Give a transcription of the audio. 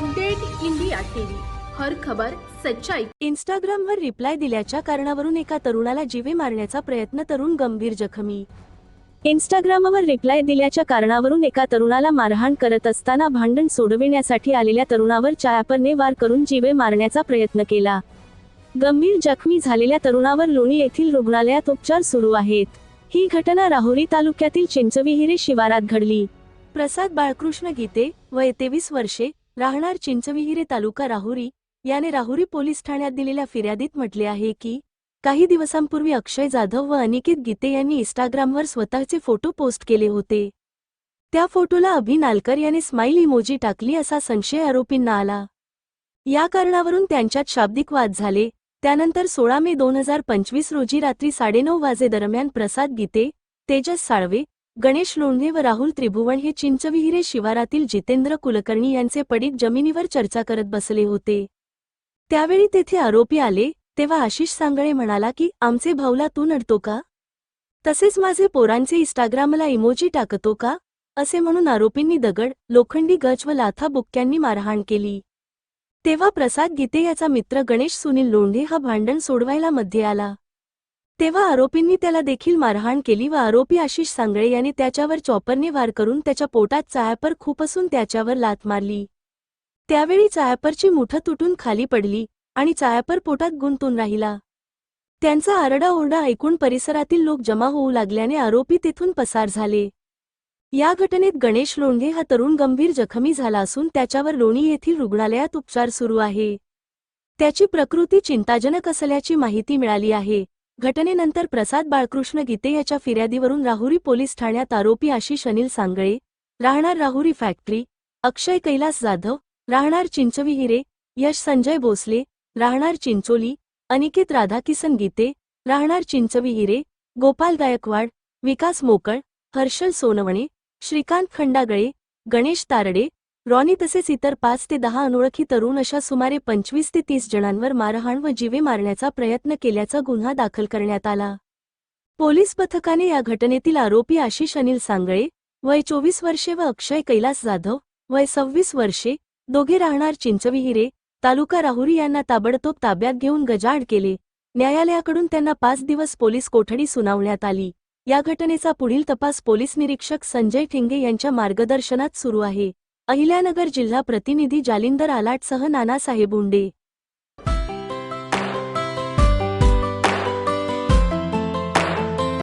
Update India TV. हर खबर सच्चाई. इंस्टाग्रामवर रिप्लाय दिल्याच्या कारणावरून एका तरुणाला जीवे मारण्याचा प्रयत्न तरुण गंभीर जखमी. इंस्टाग्रामवर रिप्लाय दिल्याच्या कारणावरून एका तरुणाला मारहाण करत असताना भांडण सोडविण्यासाठी आलेल्या तरुणावर चायापरने वार करून जीवे मारण्याचा प्रयत्न केला. गंभीर जखमी झालेल्या तरुणावर लोणी येथील रुग्णालयात उपचार सुरू आहेत. ही घटना राहुरी तालुक्यातील चिंचविहिरे शिवारात घडली. प्रसाद बाळकृष्ण गीते वय तेवीस वर्षे राहणार चिंचविहिरे तालुका राहुरी याने राहुरी पोलीस ठाण्यात दिलेल्या फिर्यादीत म्हटले आहे की काही दिवसांपूर्वी अक्षय जाधव व अनिकेत गीते यांनी इंस्टाग्रामवर स्वतःचे फोटो पोस्ट केले होते. त्या फोटोला अभि नालकर याने स्माईल इमोजी टाकली असा संशय आरोपींना आला. या कारणावरून त्यांच्यात शाब्दिक वाद झाले. त्यानंतर सोळा मे दोन हजार पंचवीस रोजी रात्री साडेनऊ वाजेदरम्यान प्रसाद गीते तेजस साळवे गणेश लोंढे व राहुल त्रिभुवन हे चिंचविहिरे शिवारातील जितेंद्र कुलकर्णी यांचे पडीक जमिनीवर चर्चा करत बसले होते. त्यावेळी तेथे आरोपी आले तेव्हा आशिष सांगळे म्हणाला की आमचे भाऊला तू नडतो का? तसेच माझे पोरांचे इंस्टाग्रामला इमोजी टाकतो का? असे म्हणून आरोपींनी दगड लोखंडी गज व लाथा बुक्क्यांनी मारहाण केली. तेव्हा प्रसाद गीते याचा मित्र गणेश सुनील लोंढे हा भांडण सोडवायला मध्ये आला. तेव्हा आरोपींनी त्याला देखील मारहाण केली व आरोपी आशिष सांगळे याने त्याच्यावर चॉपरने वार करून त्याच्या पोटात चायापर खूप असून त्याच्यावर लात मारली. त्यावेळी चायापरची मुठं तुटून खाली पडली आणि चायापर पोटात गुंतून राहिला. त्यांचा आरडाओरडा ऐकून परिसरातील लोक जमा होऊ लागल्याने आरोपी तेथून पसार झाले. या घटनेत गणेश लोंढे हा तरुण गंभीर जखमी झाला असून त्याच्यावर लोणी येथील रुग्णालयात उपचार सुरू आहे. त्याची प्रकृती चिंताजनक असल्याची माहिती मिळाली आहे. घटनेनंतर प्रसाद बाळकृष्ण गीते याच्या फिर्यादीवरून राहुरी पोलीस ठाण्यात आरोपी आशिष अनिल सांगळे राहणार राहुरी फॅक्टरी अक्षय कैलास जाधव राहणार चिंचवी हिरे यश संजय भोसले राहणार चिंचोली अनिकेत राधाकिसन गीते राहणार चिंचवी हिरे गोपाल गायकवाड विकास मोकळ हर्षल सोनवणे श्रीकांत खंडागळे गणेश तारडे रॉनी तसेच इतर पाच ते दहा अनोळखी तरुण अशा सुमारे पंचवीस ते तीस जणांवर मारहाण व जीवे मारण्याचा प्रयत्न केल्याचा गुन्हा दाखल करण्यात आला. पोलीस पथकाने या घटनेतील आरोपी आशिष अनिल सांगळे वय चोवीस वर्षे व अक्षय कैलास जाधव वय सव्वीस वर्षे दोघे राहणार चिंचविहिरे तालुका राहुरी यांना ताबडतोब ताब्यात घेऊन गजाआड केले. न्यायालयाकडून त्यांना पाच दिवस पोलीस कोठडी सुनावण्यात आली. या घटनेचा पुढील तपास पोलीस निरीक्षक संजय ठिंगे यांच्या मार्गदर्शनात सुरू आहे. अहिल्यानगर जिल्हा प्रतिनिधी जालिंदर आलाटसह नानासाहेब उंडे.